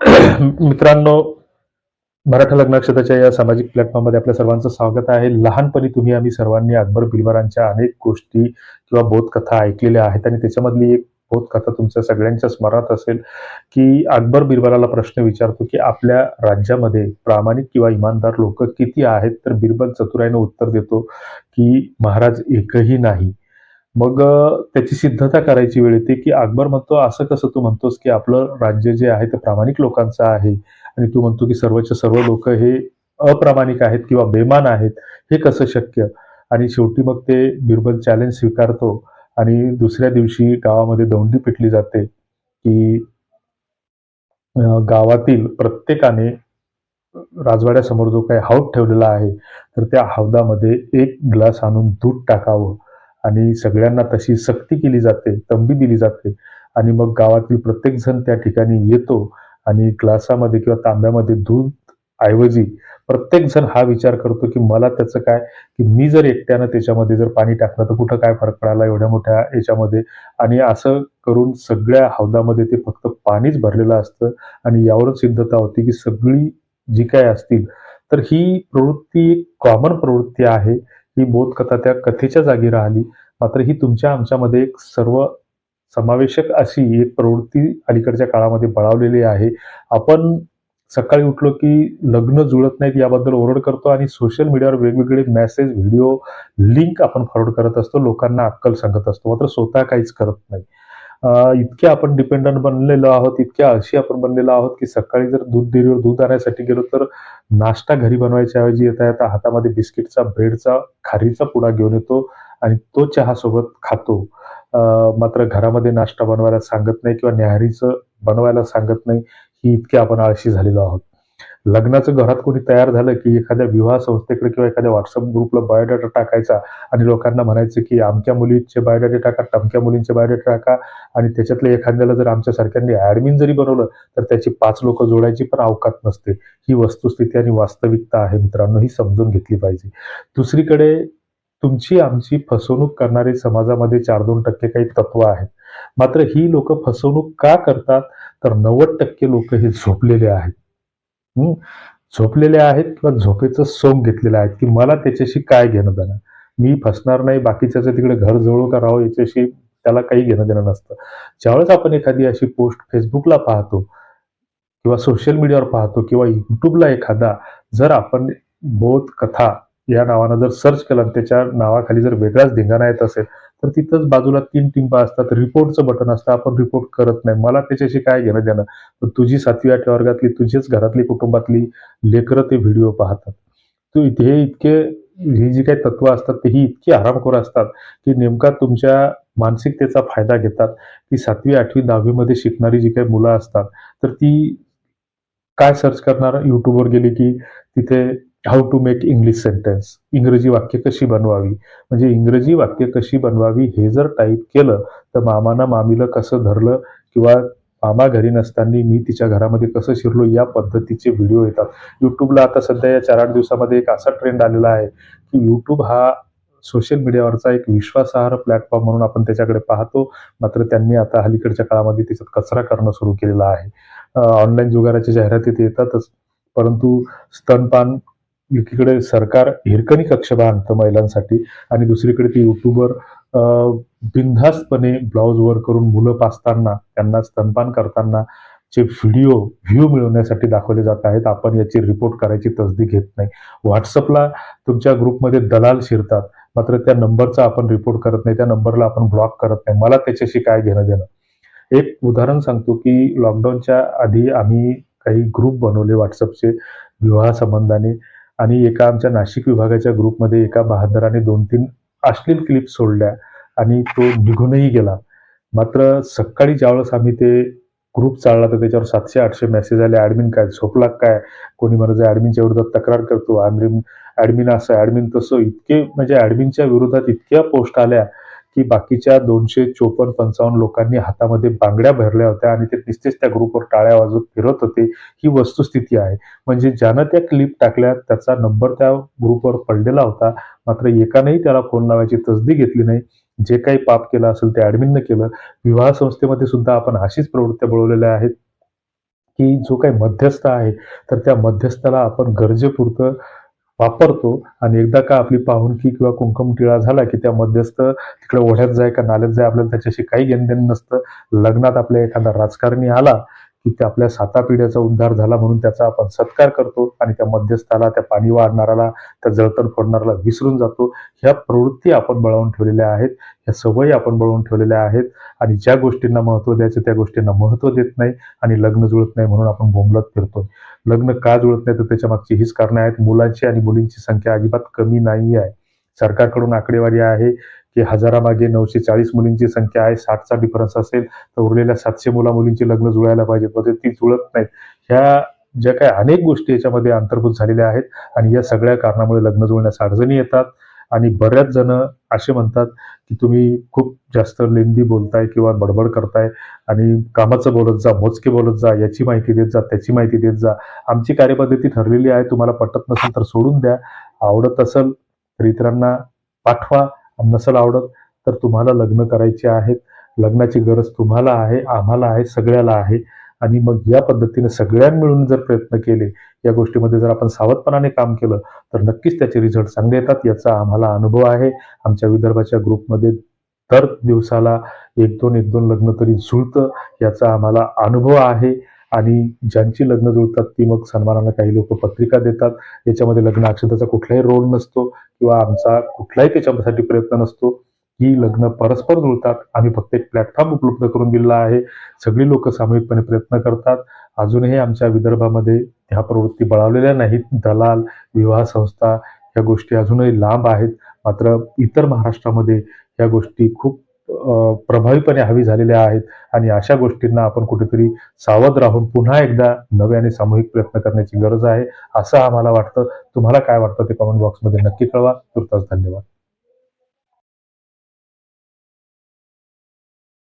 मित्रांनो मराठा लग्नाक्षताच्या या सामाजिक प्लॅटफॉर्ममध्ये आपल्या सर्वांचं स्वागत आहे. लहानपणी तुम्ही आम्ही सर्वांनी अकबर बिलवारांच्या अनेक गोष्टी किंवा बोधकथा ऐकलेल्या आहेत आणि त्याच्यामधली एक बोधकथा तुमच्या सगळ्यांच्या स्मरणात असेल की अकबर बिरबलाला प्रश्न विचारतो की आपल्या राज्यामध्ये प्रामाणिक किंवा इमानदार लोक किती आहेत? तर बिरबल चतुराईनं उत्तर देतो की महाराज एकही नाही. मग त्याची सिद्धता करायची वेळ येते की अकबर म्हणतो असं कसं तू म्हणतोस की आपलं राज्य जे आहे ते प्रामाणिक लोकांचं आहे आणि तू म्हणतो की सर्वच्या सर्व लोक हे अप्रामाणिक आहेत किंवा बेमान आहेत हे कसं शक्य? आणि शेवटी मग ते बिरबल चॅलेंज स्वीकारतो आणि दुसऱ्या दिवशी गावामध्ये दौंडी पिटली जाते की गावातील प्रत्येकाने राजवाड्यासमोर जो काही हौद ठेवलेला आहे तर त्या हौदामध्ये एक ग्लास आणून दूध टाकावं. आणि सगळ्यांना तशी सक्ती केली जाते तंबी दिली जाते. आणि मग गावातील प्रत्येक जण त्या ठिकाणी येतो आणि ग्लासामध्ये किंवा तांब्यामध्ये दूध ऐवजी प्रत्येक जण हा विचार करतो की मला त्याचं काय? की मी जर एकट्यानं त्याच्यामध्ये जर पाणी टाकलं तर कुठं काय फरक पडायला एवढ्या मोठ्या याच्यामध्ये? आणि असं करून सगळ्या हौदामध्ये ते फक्त पाणीच भरलेलं असतं आणि यावरच सिद्धता होती की सगळी जी काय असतील. तर ही प्रवृत्ती एक कॉमन प्रवृत्ती आहे. ही बोधकथा त्या कथेच्या जागी राहिली. मात्र ही तुमच्या आमच्यामध्ये एक सर्व समावेशक अशी एक प्रवृत्ती अलीकडच्या काळामध्ये बळावलेली आहे. आपण सकाळी उठलो की लग्न जुळत नाहीत याबद्दल ओरड करतो आणि सोशल मीडियावर वेगवेगळे मेसेज व्हिडिओ लिंक आपण फॉरवर्ड करत असतो. लोकांना अक्कल सांगत असतो. मात्र स्वतः काहीच करत नाही. इतके आपण डिपेंडंट बनलेलो आहोत इतक्या अशी आपण बनलेलो आहोत की सकाळी जर दूध डेअरीवर दूध आणण्यासाठी गेलो तर नाश्ता घरी बनवायच्या ऐवजी येता येता हातामध्ये बिस्किटचा ब्रेडचा खारीचा पुडा घेऊन येतो आणि तो चहा सोबत खातो. मात्र घरामध्ये नाश्ता बनवायला सांगत नाही किंवा न्याहारीचं बनवायला सांगत नाही ही इतके आपण आळशी झालेलो आहोत. लग्नाचं घरात कोणी तयार झालं की एखाद्या विवाह संस्थेकडे किंवा एखाद्या व्हॉट्सअप ग्रुपला बायोडाटा टाकायचा आणि लोकांना म्हणायचं की आमच्या मुलींचे बायोडाटे टाका टमक्या मुलींचे बायोडाटे टाका आणि त्याच्यातल्या एखाद्याला जर आमच्या सारख्यांनी ऍडमिन जरी बनवलं तर त्याची पाच लोक जोडायची पण अवकात नसते. ही वस्तुस्थिती आणि वास्तविकता आहे मित्रांनो ही समजून घेतली पाहिजे. दुसरीकडे तुमची आमची फसवणूक करणारे समाजामध्ये चार दोन टक्के काही तत्व आहेत. मात्र ही लोक फसवणूक का करतात? तर नव्वद टक्के लोक हे झोपलेले आहेत. झोपलेले आहेत किंवा झोपेचं सोंग घेतलेलं आहेत की मला त्याच्याशी काय घेणं देणं? मी फसणार नाही बाकीच्याचं तिकडे घर जवळ का राहो याच्याशी त्याला काही घेणं देणं नसतं. ज्यावेळेस आपण एखादी अशी पोस्ट फेसबुकला पाहतो किंवा सोशल मीडियावर पाहतो किंवा युट्यूबला एखादा जर आपण बोध कथा या नावानं जर सर्च केलं आणि त्याच्या नावाखाली जर वेगळाच धिंगाणा येत असेल तर तिथंच बाजूला तीन टिंपा असतात. रिपोर्टचं बटन असतं. आपण रिपोर्ट करत नाही. मला त्याच्याशी काय घेणं देणं? तर तुझी सातवी आठव्या वर्गातली तुझीच घरातली कुटुंबातली लेकरं ते व्हिडिओ पाहतात. तू इथे हे इतके ही जी काही तत्व असतात ते ही इतकी आरामखोर असतात की नेमका तुमच्या मानसिकतेचा फायदा घेतात की सातवी आठवी दहावीमध्ये शिकणारी जी काही मुलं असतात तर ती काय सर्च करणार? युट्यूबवर गेली की तिथे how to make English sentence इंग्रजी वाक्य कशी बनवावी? म्हणजे इंग्रजी वाक्य कशी बनवावी हे जर टाईप केलं तर मामानं मामीला कसं धरलं किंवा मामा घरी नसताना मी तिच्या घरामध्ये कसं शिरलो या पद्धतीचे व्हिडिओ येतात. युट्यूबला आता सध्या या चार आठ दिवसामध्ये एक असा ट्रेंड आलेला आहे की युट्यूब हा सोशल मीडियावरचा एक विश्वासार्ह प्लॅटफॉर्म म्हणून आपण त्याच्याकडे पाहतो. मात्र त्यांनी आता अलीकडच्या काळामध्ये त्याच्यात कचरा करणं सुरू केलेला आहे. ऑनलाईन जुगाराच्या जाहिराती येतातच. परंतु स्तनपान एकीकडे सरकार हिरकणी कक्ष बांधतं महिलांसाठी आणि दुसरीकडे ते युट्यूबवर बिनधास्तपणे ब्लाऊजवर करून मुलं पाचताना त्यांना स्तनपान करताना चे व्हिडिओ व्ह्यू मिळवण्यासाठी दाखवले जात आहेत. आपण याची रिपोर्ट करायची तसदी घेत नाही. व्हॉट्सअपला तुमच्या ग्रुपमध्ये दलाल शिरतात. मात्र त्या नंबरचा आपण रिपोर्ट करत नाही. त्या नंबरला आपण ब्लॉक करत नाही. मला त्याच्याशी काय घेणं देणं? एक उदाहरण सांगतो की लॉकडाऊनच्या आधी आम्ही काही ग्रुप बनवले व्हॉट्सअपचे विवाह संबंधाने. आणि एका आमच्या नाशिक विभागाच्या ग्रुपमध्ये एका बहादराने दोन तीन अश्लील क्लिप सोडल्या आणि तो निघूनही गेला. मात्र सकाळी ज्यावेळेस आम्ही ते ग्रुप चालला तर त्याच्यावर सातशे आठशे मेसेज आले ॲडमिन काय झोपला काय? कोणी म्हणत ॲडमिनच्या विरोधात तक्रार करतो. ॲडमिन ॲडमिन असं ॲडमिन तसं. इतके म्हणजे ॲडमिनच्या विरोधात इतक्या पोस्ट आल्या. की बाकीच्या दोनशे चोपन्न पंचावन्न लोकांनी हातामध्ये बांगड्या भरल्या होत्या आणि ते नुसतेच त्या ग्रुपवर टाळ्या वाजवत फिरत होते. ही वस्तुस्थिती आहे. म्हणजे ज्यानं त्या क्लिप टाकल्या त्याचा नंबर त्या ग्रुपवर पडलेला होता. मात्र एकानेही त्याला फोन लावायची तसदी घेतली नाही. जे काही पाप केलं असेल ते ॲडमिननं केलं. विवाह संस्थेमध्ये सुद्धा आपण अशीच प्रवृत्त्या बळवलेल्या आहेत की जो काही मध्यस्थ आहे तर त्या मध्यस्थाला आपण गरजेपुरतं वापरतो आणि एकदा का आपली पाहुणकी किंवा कुंकुम टिळा झाला की त्या मध्यस्थ तिकडे ओढ्यात जाय का नाल्यात जाय आपल्याला त्याच्याशी काही घेणदेण नसतं. लग्नात आपल्या एखादा राजकारणी आला की त्या आपल्या साता पिढ्याचा उद्धार झाला म्हणून त्याचा आपण सत्कार करतो आणि त्या मध्यस्थाला त्या पाणी वाढणाराला त्या जळतण फोडणाराला विसरून जातो. ह्या प्रवृत्ती आपण बळवून ठेवलेल्या आहेत. ह्या सवयी आपण बळवून ठेवलेल्या आहेत. आणि ज्या गोष्टींना महत्त्व द्यायचं त्या गोष्टींना महत्त्व देत नाही आणि लग्न जुळत नाही म्हणून आपण बोंबलत फिरतो लग्न का जुळत नाही तर त्याच्या मागची हीच कारणं आहेत. मुलांची आणि मुलींची संख्या अजिबात कमी नाही आहे सरकारकडून आकडेवारी आहे. की हजारामागे नऊशे चाळीस मुलींची संख्या आहे साठचा डिफरन्स असेल तर उरलेल्या सातशे मुला मुलींची लग्न जुळायला पाहिजेत म्हणजे ती जुळत नाहीत. ह्या ज्या काही अनेक गोष्टी याच्यामध्ये अंतर्भूत झालेल्या आहेत आणि या सगळ्या कारणामुळे लग्न जुळण्यास अडचणी येतात. आणि बऱ्याच जण असे म्हणतात की तुम्ही खूप जास्त लेंदी बोलताय किंवा बडबड करताय आणि कामाचं बोलत जा मोजके बोलत जा याची माहिती देत जा त्याची माहिती देत जा. आमची कार्यपद्धती ठरलेली आहे तुम्हाला पटत नसेल तर सोडून द्या. आवडत असेल तर इतरांना पाठवा. नसेल आवडत तर तुम्हाला लग्न करायचे आहेत. लग्नाची गरज तुम्हाला आहे आम्हाला आहे सगळ्याला आहे. आणि मग या पद्धतीने सगळ्यां मिळून जर प्रयत्न केले या गोष्टीमध्ये जर आपण सावधपणाने काम केलं तर नक्कीच त्याचे रिझल्ट चांगले येतात याचा आम्हाला अनुभव आहे. आमच्या विदर्भाच्या ग्रुपमध्ये दर दिवसाला एक दोन एक दोन लग्न तरी जुळतं याचा आम्हाला अनुभव आहे. आणि ज्यांची लग्न जुळतात ती मग सन्मानानं काही लोक पत्रिका देतात. याच्यामध्ये लग्न अक्षताचा कुठलाही रोल नसतो किंवा आमचा कुठलाही त्याच्यासाठी प्रयत्न नसतो. ही लग्न परस्पर जुळतात. आम्ही फक्त एक प्लॅटफॉर्म उपलब्ध करून दिला आहे. सगळी लोक सामूहिकपणे प्रयत्न करतात. अजूनही आमच्या विदर्भामध्ये ह्या प्रवृत्ती बळावलेल्या नाहीत. दलाल विवाह संस्था ह्या गोष्टी अजूनही लांब आहेत. मात्र इतर महाराष्ट्रामध्ये ह्या गोष्टी खूप प्रभावीपणे हवी झालेल्या आहेत आणि अशा गोष्टींना आपण कुठेतरी सावध राहून पुन्हा एकदा नव्याने सामूहिक प्रयत्न करण्याची गरज आहे असं आम्हाला वाटतं. तुम्हाला काय वाटतं ते कमेंट बॉक्समध्ये नक्की कळवा. तुर्तास धन्यवाद.